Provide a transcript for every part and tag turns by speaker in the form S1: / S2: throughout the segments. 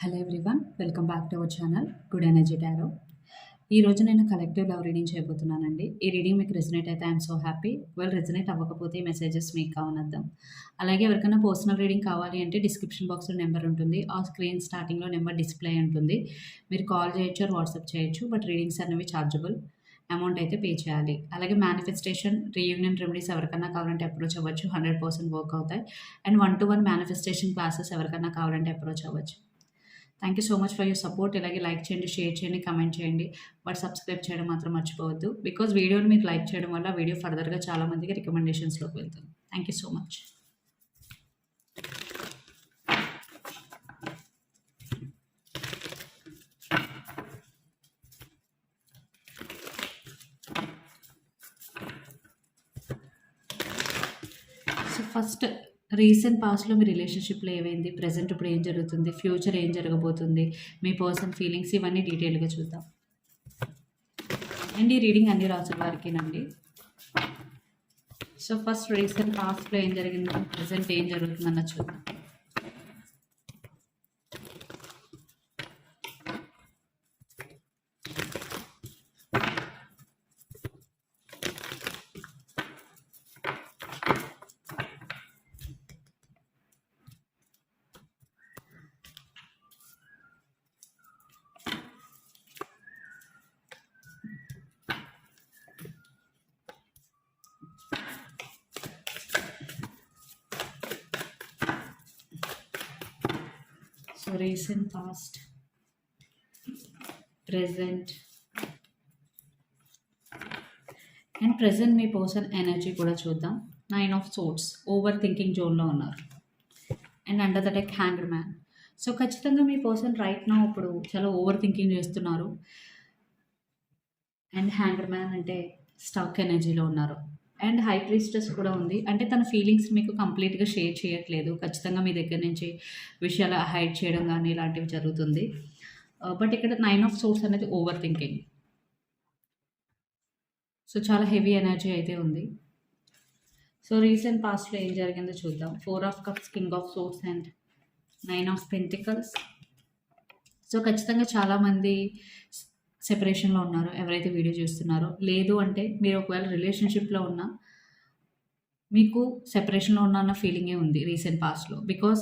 S1: Hello everyone welcome back to our channel good energy tarot ఈరోజు నేను collective love reading చేయబోతున్నానండి. ఈ reading మీకు resonate అయితే I'm so happy well resonate అవ్వకపోతే ఈ మెసేజెస్ మీకు కావనద్దాం అలాగే ఎవరికైనా పర్సనల్ రీడింగ్ కావాలి అంటే డిస్క్రిప్షన్ బాక్స్లో నెంబర్ ఉంటుంది. ఆ స్క్రీన్ స్టార్టింగ్లో నెంబర్ డిస్ప్లే ఉంటుంది. మీరు కాల్ చేయొచ్చు ఆర్ వాట్సాప్ చేయొచ్చు బట్ రీడింగ్స్ అనేవి ఛార్జబుల్ అమౌంట్ అయితే పే చేయాలి. అలాగే మేనిఫెస్టేషన్ రీయూనియన్ రెమెడీస్ ఎవరికైనా కావాలంటే అప్రోచ్ అవ్వచ్చు. హండ్రెడ్ పర్సెంట్ వర్క్ అవుతాయి. And one to one manifestation classes ఎవరికైనా కావాలంటే అప్రోచ్ అవ్వచ్చు. Thank you so much for your support ఇలాగే లైక్ చేయండి షేర్ చేయండి కమెంట్ చేయండి. బట్ సబ్స్క్రైబ్ చేయడం మాత్రం మర్చిపోవద్దు. బికాజ్ వీడియోని మీరు లైక్ చేయడం వల్ల వీడియో ఫర్దర్గా చాలా మందికి రికమెండేషన్స్లోకి వెళ్తుంది. Thank you so much so first recent పాస్ట్లో మీ రిలేషన్షిప్లో ఏమైంది? ప్రజెంట్ ఇప్పుడు ఏం జరుగుతుంది? ఫ్యూచర్ ఏం జరగబోతుంది? మీ పర్సన్ ఫీలింగ్స్ ఇవన్నీ డీటెయిల్గా చూద్దాం. అండ్ ఈ రీడింగ్ అన్ని రాసుల వారికేనండి. సో ఫస్ట్ రీసెంట్ పాస్ట్లో ఏం జరిగింది? ప్రజెంట్ ఏం జరుగుతుందన్న చూద్దాం. So recent past present and present me person energy కూడా చూద్దాం. Nine of swords over thinking జోన్లో ఉన్నారు. అండ్ అండర్ ద టెక్ హ్యాంగర్ మ్యాన్ సో ఖచ్చితంగా మీ పర్సన్ రైట్ నా ఇప్పుడు చాలా ఓవర్ థింకింగ్ చేస్తున్నారు. అండ్ హ్యాంగర్ మ్యాన్ అంటే స్టాక్ ఎనర్జీలో ఉన్నారు. అండ్ హై ప్రీస్టెస్ కూడా ఉంది. అంటే తన ఫీలింగ్స్ మీకు కంప్లీట్గా షేర్ చేయట్లేదు. ఖచ్చితంగా మీ దగ్గర నుంచి విషయాలు హైడ్ చేయడం కానీ ఇలాంటివి జరుగుతుంది. బట్ ఇక్కడ నైన్ ఆఫ్ సోర్స్ అనేది ఓవర్ థింకింగ్. సో చాలా హెవీ ఎనర్జీ అయితే ఉంది. సో రీసెంట్ పాస్ట్లో ఏం జరిగిందో చూద్దాం. Four of cups king of swords and nine of pentacles. So ఖచ్చితంగా చాలామంది సెపరేషన్లో ఉన్నారు ఎవరైతే వీడియో చూస్తున్నారో. లేదు అంటే మీరు ఒకవేళ రిలేషన్షిప్లో ఉన్నా మీకు సెపరేషన్లో ఉన్న అన్న ఫీలింగే ఉంది రీసెంట్ పాస్ట్లో because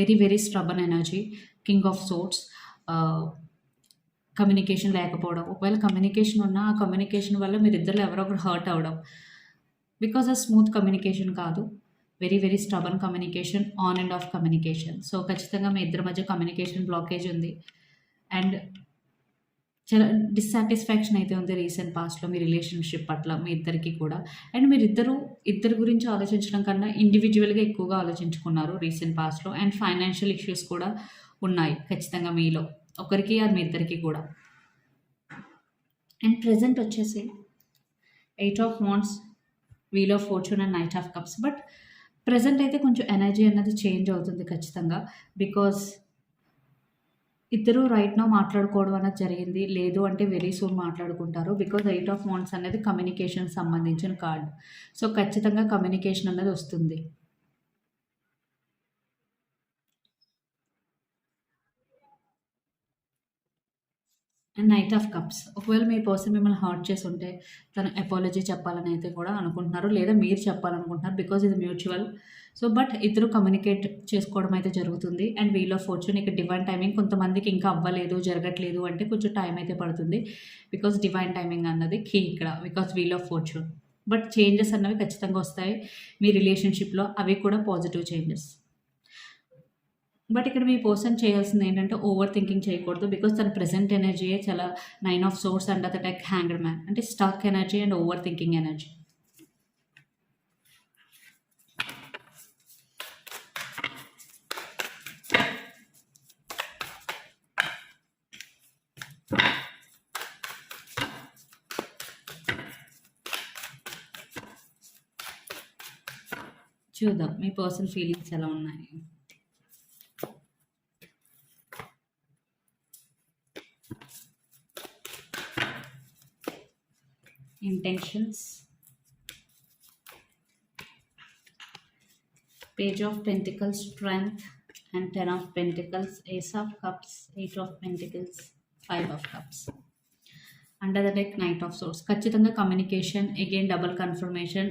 S1: very very stubborn energy king of swords communication లేకపోవడం. ఒకవేళ కమ్యూనికేషన్ ఉన్నా ఆ కమ్యూనికేషన్ వల్ల మీరు ఇద్దరు ఎవరో ఒకరు హర్ట్ అవ్వడం బికాస్ ఆ స్మూత్ కమ్యూనికేషన్ కాదు. Very very stubborn communication on and off communication so ఖచ్చితంగా మీ ఇద్దరి మధ్య కమ్యూనికేషన్ బ్లాకేజ్ ఉంది. అండ్ చాలా డిస్సాటిస్ఫాక్షన్ అయితే ఉంది రీసెంట్ పాస్ట్లో మీ రిలేషన్షిప్ పట్ల మీ ఇద్దరికి కూడా. అండ్ మీరు ఇద్దరు ఇద్దరి గురించి ఆలోచించడం కన్నా ఇండివిజువల్గా ఎక్కువగా ఆలోచించుకున్నారు రీసెంట్ పాస్ట్లో అండ్ ఫైనాన్షియల్ ఇష్యూస్ కూడా ఉన్నాయి ఖచ్చితంగా మీలో. ఒకరికి అది మీ ఇద్దరికి కూడా. అండ్ ప్రజెంట్ వచ్చేసి eight of wands wheel of fortune and knight of cups but present అయితే కొంచెం ఎనర్జీ అన్నది చేంజ్ అవుతుంది ఖచ్చితంగా. బికాస్ ఇద్దరు రైట్ నో మాట్లాడుకోవడం అనేది జరిగింది. లేదు అంటే వెరీ సూన్ మాట్లాడుకుంటారు. బికాజ్ ఎయిట్ ఆఫ్ వాన్స్ అనేది కమ్యూనికేషన్ సంబంధించిన కార్డ్ సో ఖచ్చితంగా కమ్యూనికేషన్ అనేది వస్తుంది. అండ్ నైట్ ఆఫ్ కప్స్ ఒకవేళ మీ పర్సన్ మిమ్మల్ని హర్ట్ చేసి ఉంటే తను అపాలజీ చెప్పాలని అయితే కూడా అనుకుంటున్నారు. లేదా మీరు చెప్పాలనుకుంటున్నారు. బికాజ్ ఇది మ్యూచువల్ సో బట్ ఇద్దరు కమ్యూనికేట్ చేసుకోవడం అయితే జరుగుతుంది. అండ్ వీల్ ఆఫ్ ఫార్చ్యూన్ ఇక డివైన్ టైమింగ్ కొంతమందికి ఇంకా అవ్వలేదు జరగట్లేదు అంటే కొంచెం టైం అయితే పడుతుంది. బికాస్ డివైన్ టైమింగ్ అన్నది కీ ఇక్కడ because wheel of fortune. But changes అన్నవి ఖచ్చితంగా వస్తాయి. మీ రిలేషన్షిప్లో అవి కూడా పాజిటివ్ చేంజెస్ బట్ ఇక్కడ మీ పర్సన్ చేయాల్సింది ఏంటంటే ఓవర్ థింకింగ్ చేయకూడదు. బికాస్ తన ప్రెసెంట్ ఎనర్జీయే చాలా nine of swords and at attack hanger man అంటే stuck energy and over thinking energy చూద్దాం. మీ పర్సన్ ఫీలింగ్స్ ఎలా ఉన్నాయి? Intentions. Page of pentacles strength. And ten of pentacles ace of cups eight of pentacles five of cups under the deck knight of swords ఖచ్చితంగా communication again double confirmation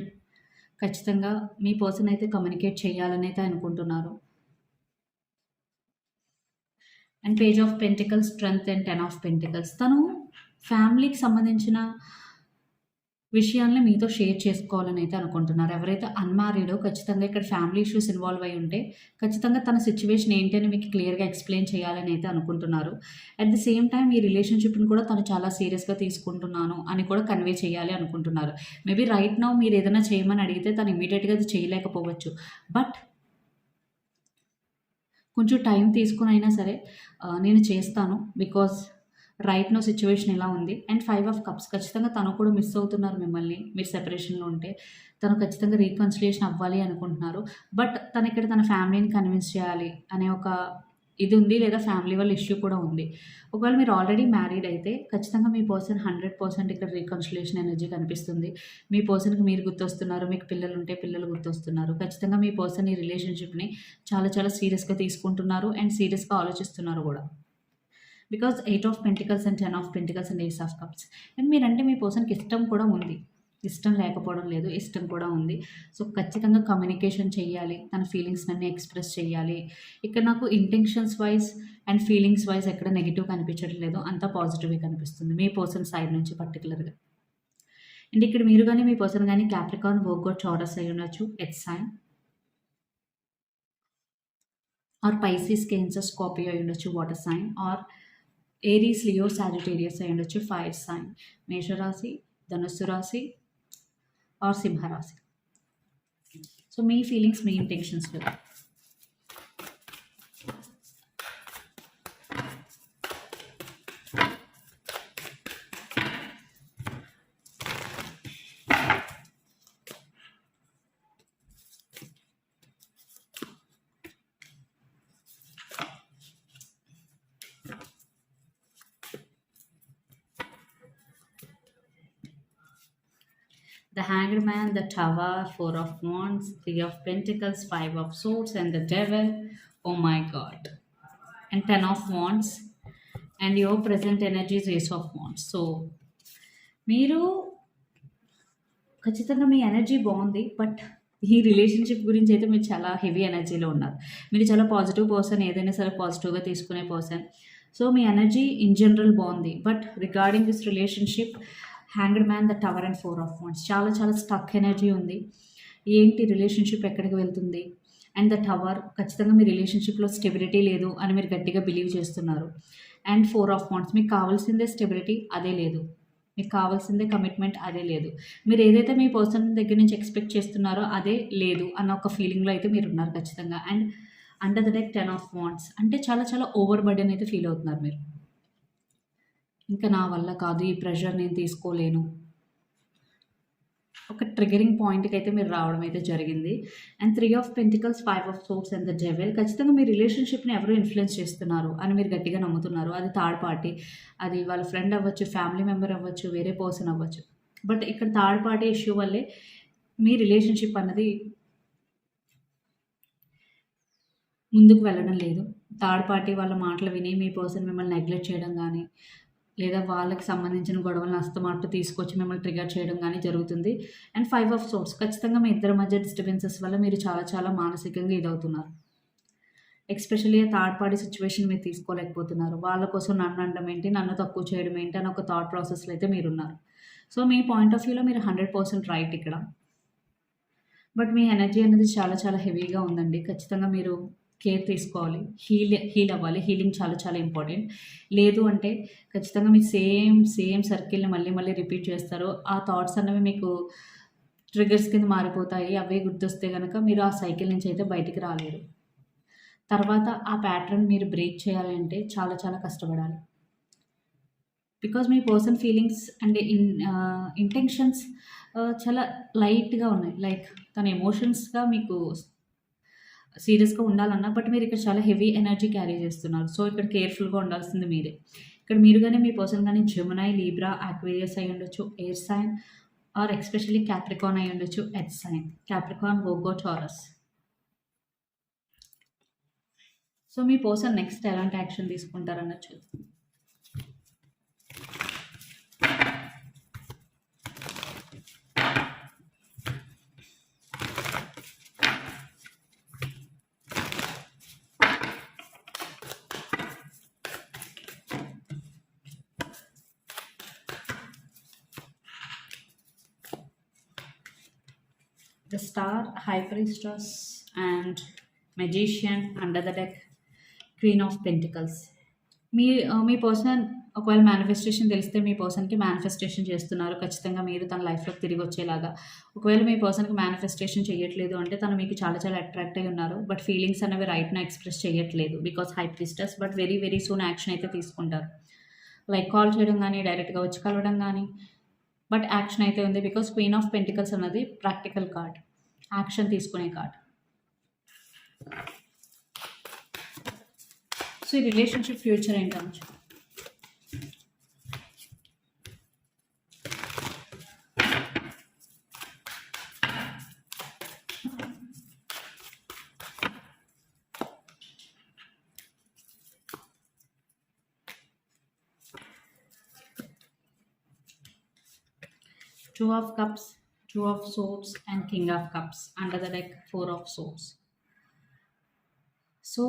S1: ఖచ్చితంగా మీ person అయితే communicate చేయాలని అయితే అనుకుంటున్నారు. And page of pentacles strength and ten of pentacles. తను ఫ్యామిలీకి సంబంధించిన విషయాల్ని మీతో షేర్ చేసుకోవాలని అయితే అనుకుంటున్నారు. ఎవరైతే అన్మ్యారీడో ఖచ్చితంగా ఇక్కడ ఫ్యామిలీ ఇష్యూస్ ఇన్వాల్వ్ అయి ఉంటే ఖచ్చితంగా తన సిచ్యువేషన్ ఏంటి అని మీకు క్లియర్గా ఎక్స్ప్లెయిన్ చేయాలని అయితే అనుకుంటున్నారు. అట్ ది సేమ్ టైం ఈ రిలేషన్షిప్ని కూడా తను చాలా సీరియస్గా తీసుకుంటున్నాను అని కూడా కన్వే చేయాలి అనుకుంటున్నారు. మేబీ రైట్ నౌ మీరు ఏదైనా చేయమని అడిగితే తను ఇమీడియట్గా అది చేయలేకపోవచ్చు. బట్ కొంచెం టైం తీసుకుని అయినా సరే నేను చేస్తాను. బికాస్ రైట్ నో సిచ్యువేషన్ ఎలా ఉంది? And five of cups. ఖచ్చితంగా తను కూడా మిస్ అవుతున్నారు మిమ్మల్ని. మీరు సెపరేషన్లో ఉంటే తను ఖచ్చితంగా రీకన్సిలియేషన్ అవ్వాలి అనుకుంటున్నారు. బట్ తను ఇక్కడ తన ఫ్యామిలీని కన్విన్స్ చేయాలి అనే ఒక ఇది ఉంది లేదా ఫ్యామిలీ వాళ్ళ ఇష్యూ కూడా ఉంది. ఒకవేళ మీరు ఆల్రెడీ మ్యారీడ్ అయితే ఖచ్చితంగా మీ పర్సన్ హండ్రెడ్ పర్సెంట్ ఇక్కడ రీకన్సిలేషన్ ఎనర్జీ కనిపిస్తుంది. మీ పర్సన్కి మీరు గుర్తొస్తున్నారు. మీకు పిల్లలు ఉంటే పిల్లలు గుర్తొస్తున్నారు. ఖచ్చితంగా మీ పర్సన్ ఈ రిలేషన్షిప్ని చాలా చాలా సీరియస్గా తీసుకుంటున్నారు అండ్ సీరియస్గా ఆలోచిస్తున్నారు కూడా. Because eight of pentacles and ten of pentacles and eight of cups and మీరంటే మీ పర్సన్కి ఇష్టం కూడా ఉంది. ఇష్టం లేకపోవడం లేదు ఇష్టం కూడా ఉంది. సో ఖచ్చితంగా కమ్యూనికేషన్ చేయాలి తన ఫీలింగ్స్ అన్నీ ఎక్స్ప్రెస్ చేయాలి ఇక్కడ నాకు intentions wise and feelings wise ఎక్కడ నెగిటివ్ కనిపించట్లేదు అంతా పాజిటివ్గా కనిపిస్తుంది. మీ పర్సన్ సైడ్ నుంచి పర్టికులర్గా అండ్ ఇక్కడ మీరు కానీ మీ పర్సన్ కానీ క్యాప్రికాన్ వర్గో చౌరస్ అయి ఉండొచ్చు. Earth sign or Pisces Cancer Scorpio అయి ఉండొచ్చు. Water sign or Aries Leo Sagittarius అయి ఉండొచ్చు. ఫైర్ సైన్ మేషరాశి ధనుస్సు రాశి ఆర్ సింహరాశి. సో మీ feelings me intentions the hanged man, the tower, four of wands, three of pentacles, five of swords, and the devil. Oh my god. And ten of wands. And your present energy is ace of wands. So మీరు ఖచ్చితంగా మీ energy బాగుంది but ఈ relationship గురించి అయితే మీరు చాలా heavy ఎనర్జీలో ఉన్నారు మీరు చాలా పాజిటివ్ పర్సన్ ఏదైనా సరే పాజిటివ్గా తీసుకునే పర్సన్ సో మీ ఎనర్జీ ఇన్ జనరల్ బాగుంది but regarding this relationship hanged man the tower and four of wands చాలా చాలా స్టక్ ఎనర్జీ ఉంది. ఏంటి రిలేషన్షిప్ ఎక్కడికి వెళ్తుంది? అండ్ ద టవర్ ఖచ్చితంగా మీ రిలేషన్షిప్లో స్టెబిలిటీ లేదు అని మీరు గట్టిగా బిలీవ్ చేస్తున్నారు. అండ్ ఫోర్ ఆఫ్ వాన్స్ మీకు కావాల్సిందే స్టెబిలిటీ అదే లేదు. మీకు కావాల్సిందే కమిట్మెంట్ అదే లేదు. మీరు ఏదైతే మీ పర్సన్ దగ్గర నుంచి ఎక్స్పెక్ట్ చేస్తున్నారో అదే లేదు అన్న ఒక ఫీలింగ్లో అయితే మీరు ఉన్నారు ఖచ్చితంగా. And under the deck ten of wands అంటే చాలా చాలా ఓవర్ బర్డెన్ అయితే ఫీల్ అవుతున్నారు మీరు. ఇంకా నా వల్ల కాదు ఈ ప్రెషర్ నేను తీసుకోలేను. ఒక ట్రిగరింగ్ పాయింట్కి అయితే మీరు రావడం అయితే జరిగింది. And three of pentacles five of swords and the devil ఖచ్చితంగా మీ రిలేషన్షిప్ని ఎవరు ఇన్ఫ్లుయెన్స్ చేస్తున్నారు అని మీరు గట్టిగా నమ్ముతున్నారు. అది థర్డ్ పార్టీ అది వాళ్ళ ఫ్రెండ్ అవ్వచ్చు ఫ్యామిలీ మెంబర్ అవ్వచ్చు వేరే పర్సన్ అవ్వచ్చు. బట్ ఇక్కడ థర్డ్ పార్టీ ఇష్యూ వల్లే మీ రిలేషన్షిప్ అన్నది ముందుకు వెళ్ళడం లేదు. థర్డ్ పార్టీ వాళ్ళ మాటలు విని మీ పర్సన్ మిమ్మల్ని నెగ్లెక్ట్ చేయడం కానీ లేదా వాళ్ళకి సంబంధించిన గొడవలను అస్తమాటు తీసుకొచ్చి మిమ్మల్ని ట్రిగర్ చేయడం కానీ జరుగుతుంది. అండ్ ఫైవ్ ఆఫ్ సోర్స్ ఖచ్చితంగా మీ ఇద్దరి మధ్య డిస్టర్బెన్సెస్ వల్ల మీరు చాలా చాలా మానసికంగా ఇదవుతున్నారు. ఎక్స్పెషల్లీ థర్డ్ పార్టీ సిచ్యువేషన్ మీరు తీసుకోలేకపోతున్నారు. వాళ్ళ కోసం నన్ను అనడం ఏంటి నన్ను తక్కువ చేయడం ఏంటి అని ఒక థాట్ ప్రాసెస్లో అయితే మీరున్నారు. సో మీ పాయింట్ ఆఫ్ వ్యూలో మీరు హండ్రెడ్ పర్సెంట్ రైట్ ఇక్కడ. బట్ మీ ఎనర్జీ అనేది చాలా చాలా హెవీగా ఉందండి. ఖచ్చితంగా మీరు కేర్ తీసుకోవాలి. హీల్ హీల్ అవ్వాలి. హీలింగ్ చాలా చాలా ఇంపార్టెంట్ లేదు అంటే ఖచ్చితంగా మీరు సేమ్ సేమ్ సర్కిల్ని మళ్ళీ మళ్ళీ రిపీట్ చేస్తారు. ఆ థాట్స్ అనేవి మీకు ట్రిగర్స్ కింద మారిపోతాయి. అవే గుర్తొస్తే కనుక మీరు ఆ సైకిల్ నుంచి అయితే బయటికి రాలేరు. తర్వాత ఆ ప్యాటర్న్ మీరు బ్రేక్ చేయాలంటే చాలా చాలా కష్టపడాలి. Because me person feelings and in intentions చాలా లైట్గా ఉన్నాయి. లైక్ తన ఎమోషన్స్గా మీకు సీరియస్గా ఉండాలన్నా బట్ మీరు ఇక్కడ చాలా హెవీ ఎనర్జీ క్యారీ చేస్తున్నారు. సో ఇక్కడ కేర్ఫుల్గా ఉండాల్సింది మీరే. ఇక్కడ మీరు కానీ మీ పర్సన్ కానీ జమునాయ్ లీబ్రా ఆక్వేరియస్ అయి ఉండొచ్చు air sign or especially Capricorn అయి ఉండొచ్చు earth sign Capricorn Virgo Taurus so మీ పర్సన్ నెక్స్ట్ ఎలాంటి యాక్షన్ తీసుకుంటారన్నది చూద్దాం the star, high priestess, and magician under the deck, queen of pentacles. మీ uh, మీ పర్సన్ ఒకవేళ మేనిఫెస్టేషన్ తెలిస్తే మీ పర్సన్కి మేనిఫెస్టేషన్ చేస్తున్నారు. ఖచ్చితంగా మీరు తన లైఫ్లోకి తిరిగి వచ్చేలాగా. ఒకవేళ మీ పర్సన్కి మేనిఫెస్టేషన్ చేయట్లేదు అంటే తను మీకు చాలా చాలా అట్రాక్ట్ అయి ఉన్నారు. బట్ ఫీలింగ్స్ అనేవి రైట్న ఎక్స్ప్రెస్ చేయట్లేదు because high priestess but very very soon action అయితే తీసుకుంటారు. లైక్ కాల్ చేయడం కానీ డైరెక్ట్గా వచ్చి కలవడం కానీ బట్ యాక్షన్ అయితే ఉంది బికాస్ క్వీన్ ఆఫ్ పెంటికల్స్ అన్నది ప్రాక్టికల్ కార్డ్ యాక్షన్ తీసుకునే కార్డ్. సో ఈ రిలేషన్షిప్ ఫ్యూచర్ ఏంటనొచ్చు two of cups. Two of swords and king of cups under the deck four of swords. So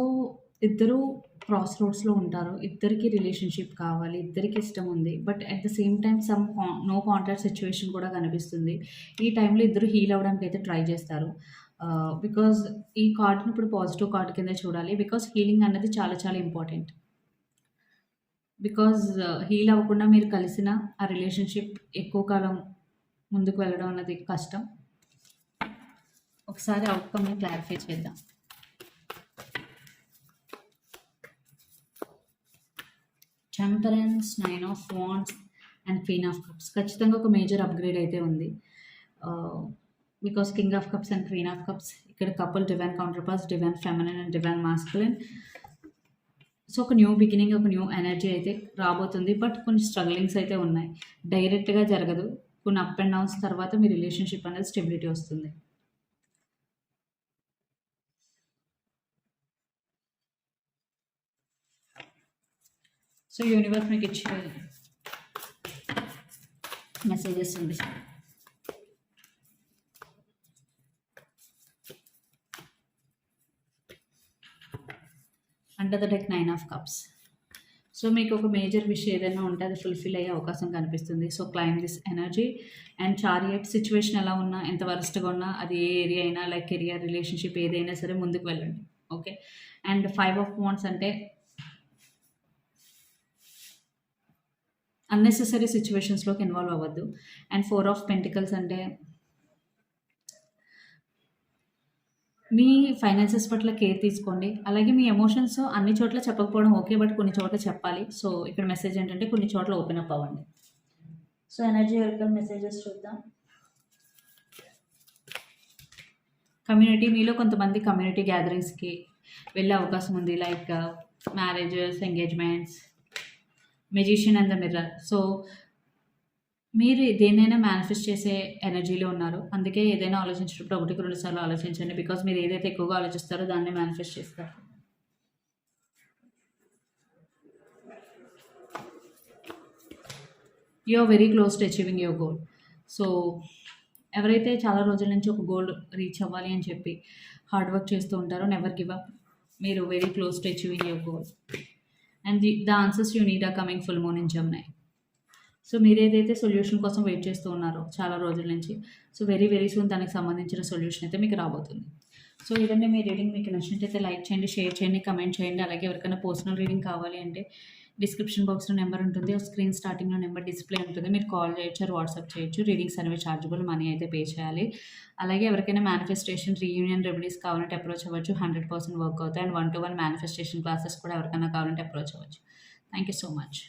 S1: ఇద్దరు క్రాస్ రోడ్స్లో ఉంటారు. ఇద్దరికి రిలేషన్షిప్ కావాలి ఇద్దరికి ఇష్టం ఉంది. But at the same time some no contact situation కూడా కనిపిస్తుంది. ఈ టైంలో ఇద్దరు హీల్ అవ్వడానికి అయితే ట్రై చేస్తారు. Uh, బికాజ్ ఈ కార్డ్ని ఇప్పుడు పాజిటివ్ కార్డ్ కింద చూడాలి. బికాజ్ హీలింగ్ అనేది చాలా చాలా ఇంపార్టెంట్ బికాజ్ హీల్ అవ్వకుండా మీరు కలిసిన ఆ రిలేషన్షిప్ ఎక్కువ కాలం ముందుకు వెళ్ళడం అన్నది కష్టం. ఒకసారి అవుట్కమ్ని క్లారిఫై చేద్దాం. Temperance nine of wands and queen of cups ఖచ్చితంగా ఒక మేజర్ అప్గ్రేడ్ అయితే ఉంది. Because king of cups and queen of cups ఇక్కడ couple divine counterparts divine feminine and divine masculine so ఒక న్యూ బిగినింగ్ ఒక న్యూ ఎనర్జీ అయితే రాబోతుంది. But కొన్ని స్ట్రగ్లింగ్స్ అయితే ఉన్నాయి. డైరెక్ట్గా జరగదు. కొన్ని అప్ అండ్ డౌన్స్ తర్వాత మీ రిలేషన్షిప్ అనేది స్టెబిలిటీ వస్తుంది. సో యూనివర్స్ మీకు ఇచ్చే మెసేజెస్ ఉంది under the deck nine of cups so మీకు ఒక మేజర్ విషయం ఏదైనా ఉంటే అది ఫుల్ఫిల్ అయ్యే అవకాశం కనిపిస్తుంది. So claim this energy and chariot situation ఎలా ఉన్నా ఎంత వరస్ట్గా ఉన్నా అది ఏ ఏరియా అయినా లైక్ కెరియర్ రిలేషన్షిప్ ఏదైనా సరే ముందుకు వెళ్ళండి. Okay and five of wands అంటే అన్నెసెసరీ సిచ్యువేషన్స్లోకి ఇన్వాల్వ్ అవ్వద్దు. అండ్ ఫోర్ ఆఫ్ పెంటికల్స్ అంటే మీ ఫైనాన్సెస్ పట్ల కేర్ తీసుకోండి. అలాగే మీ ఎమోషన్స్ అన్ని చోట్ల చెప్పకపోవడం ఓకే బట్ కొన్ని చోట్ల చెప్పాలి. సో ఇక్కడ మెసేజ్ ఏంటంటే కొన్ని చోట్ల ఓపెన్ అప్ అవ్వండి. సో ఎనర్జీ వెల్కమ్ మెసేజెస్ చూద్దాం. కమ్యూనిటీ మీలో కొంతమంది కమ్యూనిటీ గ్యాదరింగ్స్కి వెళ్ళే అవకాశం ఉంది. Like marriages engagements magician and the mirror so మీరు దేన్నైనా మేనిఫెస్ట్ చేసే ఎనర్జీలో ఉన్నారు. అందుకే ఏదైనా ఆలోచించేటప్పుడు ఒకటికి రెండు సార్లు ఆలోచించండి. బికాస్ మీరు ఏదైతే ఎక్కువగా ఆలోచిస్తారో దాన్ని మేనిఫెస్ట్ చేస్తారు. You are very close to achieving your goal so ఎవరైతే చాలా రోజుల నుంచి ఒక గోల్ రీచ్ అవ్వాలి అని చెప్పి హార్డ్ వర్క్ చేస్తూ ఉంటారో నెవర్ గివ్ అప్ మీరు very close to achieving your goal and the the answers you need are coming full moon in Gemini so మీరు ఏదైతే సొల్యూషన్ కోసం వెయిట్ చేస్తూ ఉన్నారో చాలా రోజుల నుంచి సో వెరీ వెరీ సూన్ దానికి సంబంధించిన సొల్యూషన్ అయితే మీకు రాబోతుంది. సో ఇదండి మీ రీడింగ్. మీకు నచ్చినట్టయితే లైక్ చేయండి షేర్ చేయండి కమెంట్ చేయండి. అలాగే ఎవరికైనా పర్సనల్ రీడింగ్ కావాలి అంటే డిస్క్రిప్షన్ బాక్స్లో నెంబర్ ఉంటుంది. స్క్రీన్ స్టార్టింగ్లో నెంబర్ డిస్ప్లే ఉంటుంది. మీరు కాల్ చేయొచ్చు వాట్సాప్ చేయొచ్చు. రీడింగ్స్ అనేవి ఛార్జబుల్ మనీ అయితే పే చేయాలి. అలాగే ఎవరికైనా మేనిఫెస్టేషన్ రీయూనియన్ రెమెడీస్ కావాలంటే అప్రోచ్ అవ్వచ్చు. హండ్రెడ్ పర్సెంట్ వర్క్ అవుతాయి. And one to one manifestation classes కూడా ఎవరికైనా కావాలంటే అప్రోచ్ అవ్వచ్చు. Thank you so much